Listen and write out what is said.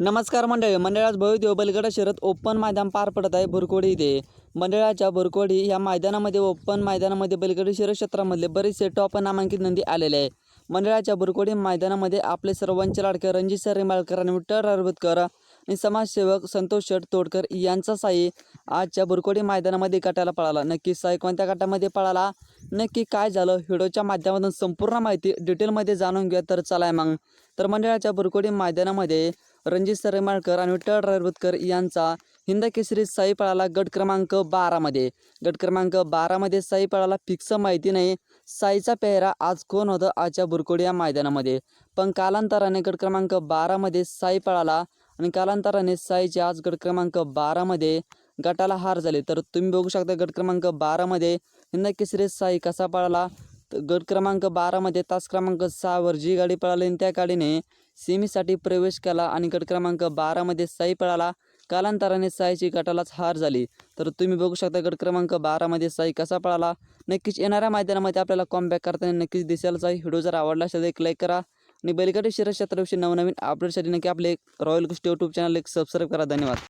नमस्कार मंडळी मंडळात भव्य बलगडा शरद ओपन मैदान पार पडत आहे भुरकोडी इथे. मंडळाच्या भुरकोडी या मैदानामध्ये ओपन मैदानामध्ये बलगडी शहर क्षेत्रामधले बरेचसे टॉप नामांकित नंदी आलेले आहे मंडळाच्या भुरकोडी मैदानामध्ये आपले सर्वांचे लाडके रणजित सर रिमाळकर आणि विठ्ठल रारवतकर आणि समाजसेवक संतोष शेठ तोडकर यांचा साई आजच्या बुरकोडी मैदानामध्ये गटाला पळाला. नक्की साई कोणत्या गटामध्ये पळाला? नक्की काय झालं? व्हिडिओच्या माध्यमातून संपूर्ण माहिती डिटेलमध्ये जाणून घ्या तर चलाय मग. तर मंडळाच्या बुरकोडी मैदानामध्ये रणजित सरमाळकर आणि विठ्ठल रायवतकर यांचा हिंद केसरी साई पळाला गट क्रमांक बारामध्ये गट क्रमांक बारामध्ये साई पळाला फिक्स माहिती नाही. साईचा पेहरा आज कोण होतं आजच्या बुरकोडी या मैदानामध्ये. पण कालांतराने गट क्रमांक बारामध्ये साई पळाला आणि कालांतराने साईचे आज गट क्रमांक बारामध्ये गटाला हार झाले. तर तुम्ही बघू शकता गट क्रमांक बारामध्ये हिंद केसरी साई कसा पळाला? तर गट क्रमांक बारामध्ये तास क्रमांक सहावर जी गाडी पळाली आणि त्या गाडीने सेमीसाठी प्रवेश केला आणि गट क्रमांक बारामध्ये साई पळाला. कालांतराने साईची गटालाच हार झाली. तर तुम्ही बघू शकता गट क्रमांक बारामध्ये साई कसा पळाला. नक्कीच येणाऱ्या मैदानामध्ये आपल्याला कॉमबॅक करताना नक्कीच दिसेलच आहे. व्हिडिओ जर आवडला असेल तर एक लाईक करा. आणि बैलगाडी शिरक्षेत्राविषयी नवनवीन अपडेटसाठी नक्की आपले रॉयल गोष्टी यूट्यूब चॅनल एक सबस्क्राईब करा. धन्यवाद.